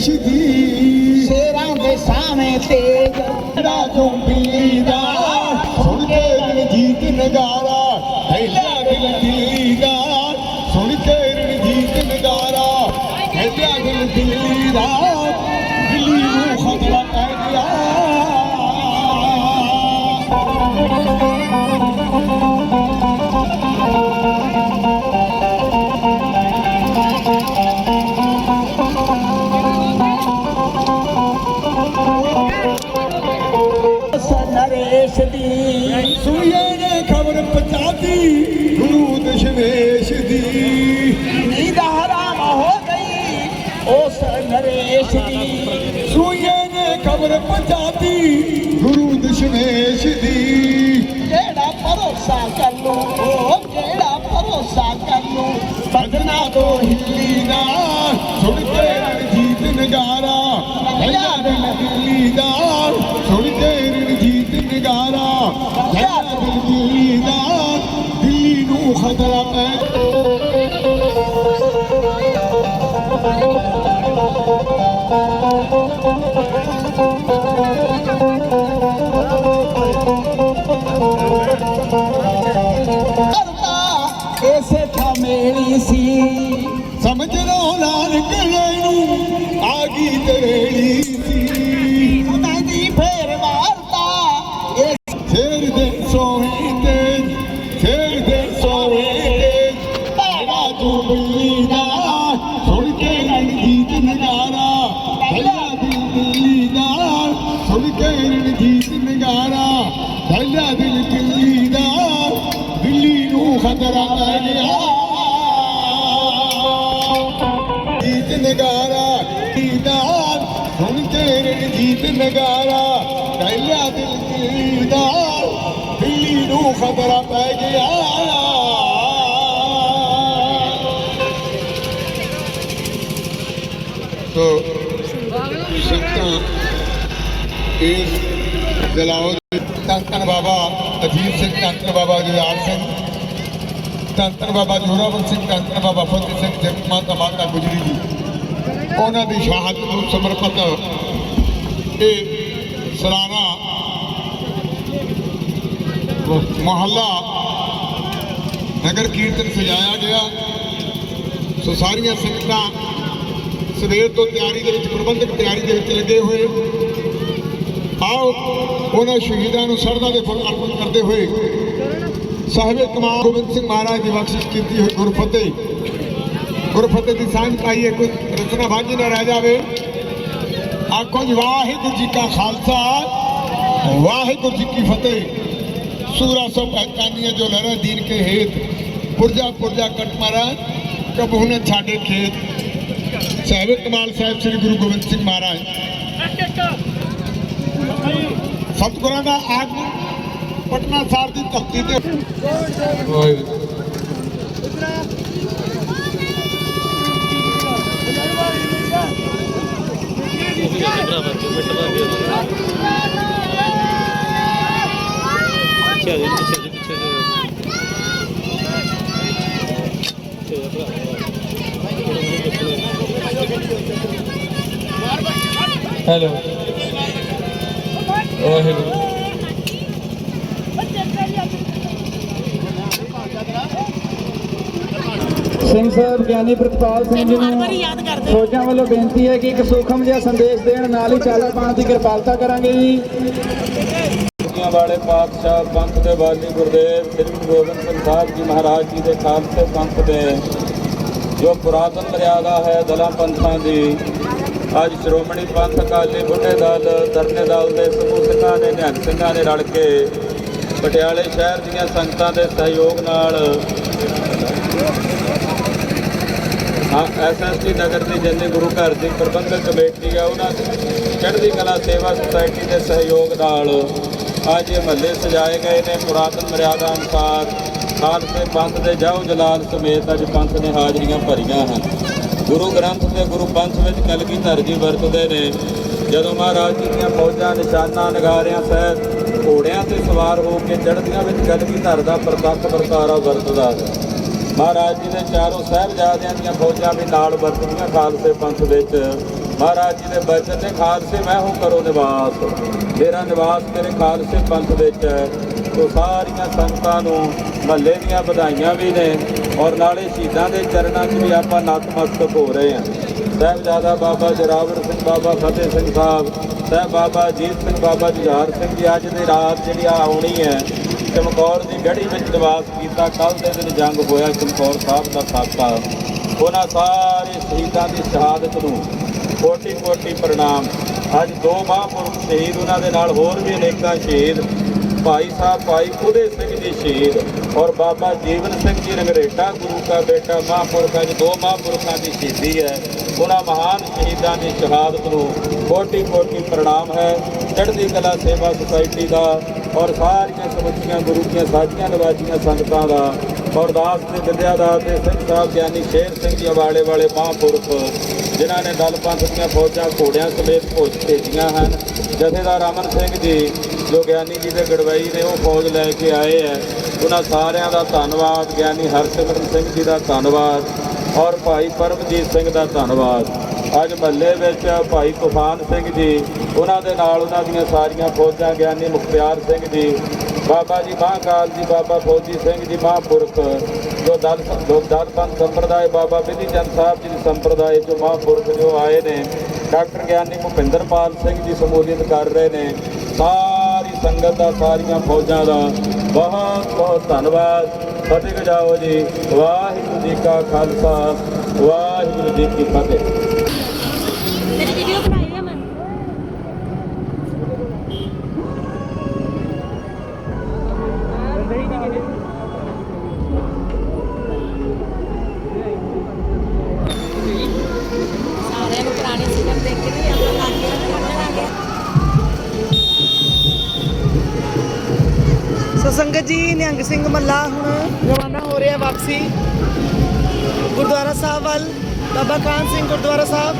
ਦਸ਼ਵੇਸ਼ ਦੀ ਸ਼ੇਰਾਂ ਦੇ ਸਾਹਮਣੇ ਤੇਜ ਦਾ ਜੁੰਬੀ ਦਾ ਖਬਰ ਪਹੁੰਚਾਤੀ ਗੁਰੂ ਦਸ਼ਵੇਸ਼ ਦੀ। ਜਿਹੜਾ ਭਰੋਸਾ ਕਰ ਲੂ ਇਸੇ ਥਾਂ ਮੇਰੀ ਸੀ। ਸਮਝ ਲਓ ਲਾਲ ਕਿਲੇ ਨੂੰ ਆ ਗਈ ਤਰੇੜੀ ਸੁਣ ਕੇ ਰਣਜੀਤ ਨਗਾਰਾ ਪਹਿਲਾ ਦਿਲ ਦਿੱਲੀ ਦਾ ਦਿੱਲੀ ਨੂੰ ਖਤਰਾ ਪੈ ਗਿਆ ਜੀਤ ਨਗਾਰਾ ਦੀਦਾਰ ਸੁਣ ਕੇ ਰਣਜੀਤ ਨਗਾਰਾ ਪਹਿਲਾ ਦਿਲ ਦੀਦਾਰ ਦਿੱਲੀ ਨੂੰ ਖਤਰਾ ਪੈ ਗਿਆ ਤੋ ਸਿੱਖਾਂ ਇਸ ਜਲਾਵਤ ਧੰਨ ਬਾਬਾ ਅਜੀਤ ਸਿੰਘ ਧੰਨ ਧੰਨ ਬਾਬਾ ਜੁਝਾਰ ਸਿੰਘ ਧੰਨ ਧੰਨ ਬਾਬਾ ਜੋਰਾਵਰ ਸਿੰਘ ਧੰਨ ਬਾਬਾ ਫਤਿਹ ਸਿੰਘ, ਜਗਤ ਮਾਤਾ ਮਾਤਾ ਗੁਜਰੀ ਜੀ। ਉਹਨਾਂ ਦੀ ਸ਼ਹਾਦਤ ਨੂੰ ਸਮਰਪਿਤ ਇਹ ਸਲਾਨਾ ਮਹੱਲਾ ਨਗਰ ਕੀਰਤਨ ਸਜਾਇਆ ਗਿਆ। ਸੋ ਸਾਰੀਆਂ ਸੰਗਤਾਂ ਸਵੇਰ ਤੋਂ ਤਿਆਰੀ ਦੇ ਵਿੱਚ, ਪ੍ਰਬੰਧਕ ਤਿਆਰੀ ਦੇ ਵਿੱਚ ਲੱਗੇ ਹੋਏ। ਆਓ ਉਹਨਾਂ ਸ਼ਹੀਦਾਂ ਨੂੰ ਸਰਦਾ ਦੇ ਫੁੱਲ ਅਰਪਣ ਕਰਦੇ ਹੋਏ ਸਾਹਿਬ ਕਮਾਲ ਗੋਬਿੰਦ ਸਿੰਘ ਮਹਾਰਾਜ ਦੀ ਬਖਸ਼ਿਸ਼ ਕੀਤੀ ਹੋਈ ਗੁਰਫਤਿਹ। ਗੁਰਫਤਿਹ ਦੀ ਸਾਂਝ ਪਾਈਏ ਕੋਈ ਰਚਨਾ ਬਾਜੀ ਨਾ ਰਹਿ ਜਾਵੇ। ਆਖੋ ਜੀ, ਵਾਹਿਗੁਰੂ ਜੀ ਕਾ ਖਾਲਸਾ, ਵਾਹਿਗੁਰੂ ਜੀ ਕੀ ਫਤਿਹ। ਸੂਰਾ ਸੋ ਪਹਿਚਾਨੀਆਂ ਜੋ ਲੜਾ ਦੀਨ ਕੇ ਹੇਤ, ਪੁਰਜਾ ਪੁਰਜਾ ਕਟ ਮਾਰਾ, ਕਬਹੂ ਨ ਛਾੜੇ ਖੇਤ। ਸਾਹਿਬ ਕਮਾਲ ਸਾਹਿਬ, ਸ੍ਰੀ ਗੁਰੂ ਗੋਬਿੰਦ ਸਿੰਘ ਮਹਾਰਾਜ। ਸਤਿਗੁਰਾਂ ਦਾ ਆਗਮਨ ਪਟਨਾ ਸਾਹਿਬ ਦੀ ਧਰਤੀ ਤੇ। ਵਾਹਿਗੁਰੂ ਪਿੱਛੇ ਆ ਜਾ ਪਿੱਛੇ ਆ ਜਾ ਪਿੱਛੇ ਹੈਲੋ ਵਾਹਿਗੁਰੂ ਸਿੰਘ ਸਾਹਿਬ ਗਿਆਨੀ ਪ੍ਰਤਪਾਲ ਸਿੰਘ ਜੀ ਨੂੰ ਫੌਜਾਂ ਵੱਲੋਂ ਬੇਨਤੀ ਹੈ ਕਿ ਇੱਕ ਸੂਖਮ ਜਿਹਾ ਸੰਦੇਸ਼ ਦੇਣ ਨਾਲ ਹੀ ਚਾਲਾ ਪਾਣ ਦੀ ਕਿਰਪਾਲਤਾ ਕਰਾਂਗੇ ਜੀ। ਦੁਨੀਆਂ ਵਾਲੇ ਪਾਤਸ਼ਾਹ ਪੰਥ ਦੇ ਵਾਲੀ ਗੁਰਦੇਵ ਸ੍ਰੀ ਗੁਰੂ ਗੋਬਿੰਦ ਸਿੰਘ ਸਾਹਿਬ ਜੀ ਮਹਾਰਾਜ ਜੀ ਦੇ ਖਾਲਸੇ ਪੰਥ ਦੇ ਜੋ ਪੁਰਾਤਨ ਮਰਿਆਦਾ ਹੈ ਦਲਾਂ ਪੰਥਾਂ ਦੀ ਅੱਜ ਸ਼੍ਰੋਮਣੀ ਪੰਥ ਅਕਾਲੀ ਬੁੱਢੇ ਦਲ ਧਰਨੇ ਦਲ ਦੇ ਸਮੂਹ ਸਿੰਘਾਂ ਨੇ, ਨਿਹੰਗ ਸਿੰਘਾਂ ਨੇ ਰਲ ਕੇ ਪਟਿਆਲੇ ਸ਼ਹਿਰ ਦੀਆਂ ਸੰਗਤਾਂ ਦੇ ਸਹਿਯੋਗ ਨਾਲ ਹਾਂ ਐਸਐਸਟੀ ਨਗਰ ਦੀ ਜਿੰਨੀ ਗੁਰੂ ਘਰ ਦੀ ਪ੍ਰਬੰਧਕ ਕਮੇਟੀ ਆ, ਉਹਨਾਂ ਚੜ੍ਹਦੀ ਕਲਾ ਸੇਵਾ ਸੁਸਾਇਟੀ ਦੇ ਸਹਿਯੋਗ ਨਾਲ ਅੱਜ ਇਹ ਮਹੱਲੇ ਸਜਾਏ ਗਏ ਨੇ। ਪੁਰਾਤਨ ਮਰਿਆਦਾ ਅਨੁਸਾਰ ਖਾਲਸੇ ਪੰਥ ਦੇ ਜਾਓ ਜਲਾਲ ਸਮੇਤ ਅੱਜ ਪੰਥ ਨੇ ਹਾਜ਼ਰੀਆਂ ਭਰੀਆਂ ਹਨ। ਗੁਰੂ ਗ੍ਰੰਥ ਤੇ ਗੁਰੂ ਪੰਥ ਵਿੱਚ ਕਲਗੀਧਰ ਜੀ ਵਰਤਦੇ ਨੇ? ਜਦੋਂ ਮਹਾਰਾਜ ਜੀ ਦੀਆਂ ਫੌਜਾਂ, ਨਿਸ਼ਾਨਾ, ਨਗਾਰਿਆਂ ਸਹਿਤ ਘੋੜਿਆਂ ਤੇ ਸਵਾਰ ਹੋ ਕੇ ਚੜ੍ਹਦੀਆਂ ਵਿੱਚ ਕਲਗੀਧਰ ਦਾ ਪ੍ਰਤੱਖ ਵਰਤਾਰਾ ਵਰਤਦਾ ਹੈ। ਮਹਾਰਾਜ ਜੀ ਦੇ ਚਾਰੋਂ ਸਾਹਿਬਜ਼ਾਦਿਆਂ ਦੀਆਂ ਫੌਜਾਂ ਵੀ ਨਾਲ ਵਰਤਦੀਆਂ ਖਾਲਸੇ ਪੰਥ ਵਿੱਚ। ਮਹਾਰਾਜ ਜੀ ਦੇ ਬਚਨ ਨੇ, ਖਾਲਸੇ, ਮੈਂ ਹੂੰ ਕਰੋ ਨਿਵਾਸ। ਮੇਰਾ ਨਿਵਾਸ ਤੇਰੇ ਖਾਲਸੇ ਪੰਥ ਵਿੱਚ ਹੈ। ਤੋ ਸਾਰੀਆਂ ਸੰਗਤਾਂ ਨੂੰ ਮਹੱਲੇ ਦੀਆਂ ਵਧਾਈਆਂ ਵੀ ਨੇ ਔਰ ਨਾਲੇ ਸ਼ਹੀਦਾਂ ਦੇ ਚਰਨਾਂ 'ਚ ਵੀ ਆਪਾਂ ਨਤਮਸਤਕ ਹੋ ਰਹੇ ਹਾਂ। ਸਾਹਿਬਜ਼ਾਦਾ ਬਾਬਾ ਜੋਰਾਵਰ ਸਿੰਘ, ਬਾਬਾ ਫਤਿਹ ਸਿੰਘ ਸਾਹਿਬ ਸਾਹਿਬ ਬਾਬਾ ਅਜੀਤ ਸਿੰਘ, ਬਾਬਾ ਜੁਝਾਰ ਸਿੰਘ ਜੀ, ਅੱਜ ਦੀ ਰਾਤ ਜਿਹੜੀ ਆ ਆਉਣੀ ਹੈ, ਚਮਕੌਰ ਦੀ ਗੜੀ ਵਿੱਚ ਨਿਵਾਸ ਕੀਤਾ। ਕੱਲ ਦੇ ਦਿਨ ਜੰਗ ਹੋਇਆ ਚਮਕੌਰ ਸਾਹਿਬ ਦਾ ਖਾਤਾ ਉਹਨਾਂ ਸਾਰੇ ਸ਼ਹੀਦਾਂ ਦੀ ਸ਼ਹਾਦਤ ਨੂੰ ਕੋਟੀ ਕੋਟੀ ਪ੍ਰਣਾਮ। ਅੱਜ ਦੋ ਮਹਾਂਪੁਰਖ ਸ਼ਹੀਦ ਉਹਨਾਂ ਦੇ ਨਾਲ ਹੋਰ ਵੀ ਅਨੇਕਾਂ ਸ਼ਹੀਦ ਭਾਈ ਸਾਹਿਬ, ਭਾਈ ਉਦੇ ਸਿੰਘ ਜੀ ਸ਼ਹੀਦ ਔਰ ਬਾਬਾ ਜੀਵਨ ਸਿੰਘ ਜੀ ਰੰਗਰੇਟਾ, ਗੁਰੂ ਦਾ ਬੇਟਾ ਮਹਾਂਪੁਰਖਾਂ ਜੀ ਦੋ ਮਹਾਂਪੁਰਖਾਂ ਦੀ ਸ਼ਹੀਦੀ ਹੈ। ਉਹਨਾਂ ਮਹਾਨ ਸ਼ਹੀਦਾਂ ਦੀ ਸ਼ਹਾਦਤ ਨੂੰ ਕੋਟੀ ਕੋਟੀ ਪ੍ਰਣਾਮ ਹੈ। ਚੜ੍ਹਦੀ ਕਲਾ ਸੇਵਾ ਸੁਸਾਇਟੀ ਦਾ ਔਰ ਸਾਰੀਆਂ ਸਮੁੱਚੀਆਂ ਗੁਰੂ ਦੀਆਂ ਸਾਜੀਆਂ ਨਵਾਜੀਆਂ ਸੰਗਤਾਂ ਦਾ ਔਰ ਦਾਸ ਤੇ ਵਿਦਿਆ ਦਾ ਤੇ ਸਿੰਘ ਸਾਹਿਬ ਗਿਆਨੀ ਸ਼ੇਰ ਸਿੰਘ ਜੀ ਵਾਲੇ ਵਾਲੇ ਮਹਾਂਪੁਰਖ, ਜਿਨ੍ਹਾਂ ਨੇ ਦਲ ਪੰਥ ਦੀਆਂ ਫੌਜਾਂ ਘੋੜਿਆਂ ਸਮੇਤ ਭੋਜ ਭੇਜੀਆਂ ਹਨ। ਜਥੇਦਾਰ ਅਮਨ ਸਿੰਘ ਜੀ ਜੋ ਗਿਆਨੀ ਜੀ ਦੇ ਗੜਵਾਈ ਨੇ ਉਹ ਫੌਜ ਲੈ ਕੇ ਆਏ ਹੈ, ਉਹਨਾਂ ਸਾਰਿਆਂ ਦਾ ਧੰਨਵਾਦ, ਗਿਆਨੀ ਹਰਸਿਮਰਨ ਸਿੰਘ ਜੀ ਦਾ ਧੰਨਵਾਦ ਔਰ ਭਾਈ ਪਰਮਜੀਤ ਸਿੰਘ ਦਾ ਧੰਨਵਾਦ। ਅੱਜ ਮਹੱਲੇ ਵਿੱਚ ਭਾਈ ਤੂਫਾਨ ਸਿੰਘ ਜੀ, ਉਹਨਾਂ ਦੇ ਨਾਲ ਉਹਨਾਂ ਦੀਆਂ ਸਾਰੀਆਂ ਫੌਜਾਂ, ਗਿਆਨੀ ਮੁਖਤਿਆਰ ਸਿੰਘ ਜੀ, ਬਾਬਾ ਜੀ ਮਹਾਕਾਲ ਜੀ, ਬਾਬਾ ਫੌਜੀ ਸਿੰਘ ਜੀ ਮਹਾਂਪੁਰਖ, ਜੋ ਦਲ ਜੋ ਦਲ ਪੰਥ ਸੰਪਰਦਾਇ ਬਾਬਾ ਬਿਧੀ ਚੰਦ ਸਾਹਿਬ ਜੀ ਦੀ ਸੰਪਰਦਾਇ ਜੋ ਮਹਾਂਪੁਰਖ ਜੋ ਆਏ ਨੇ, ਡਾਕਟਰ ਗਿਆਨੀ ਭੁਪਿੰਦਰਪਾਲ ਸਿੰਘ ਜੀ ਸਮੂਲੀਅਤ ਕਰ ਰਹੇ ਨੇ, ਸਾਰੀ ਸੰਗਤ ਦਾ ਸਾਰੀਆਂ ਫੌਜਾਂ ਦਾ ਬਹੁਤ ਬਹੁਤ ਧੰਨਵਾਦ। ਫਤਿਹ ਗਜਾਓ ਜੀ। ਵਾਹਿਗੁਰੂ ਜੀ ਕਾ ਖਾਲਸਾ ਵਾਹਿਗੁਰੂ ਜੀ ਕੀ ਫਤਿਹ। ਵੀਡੀਓ ਬਣਾਈ ਮੈਂ। ਸੰਗਤ ਜੀ, ਨਿਹੰਗ ਸਿੰਘ ਮੱਲਾ ਹੁਣ ਰਵਾਨਾ ਹੋ ਰਿਹਾ ਵਾਪਸੀ। ਗੁਰਦੁਆਰਾ ਸਾਹਿਬ ਵੱਲ, ਬਾਬਾ ਕਾਨ ਸਿੰਘ ਗੁਰਦੁਆਰਾ ਸਾਹਿਬ।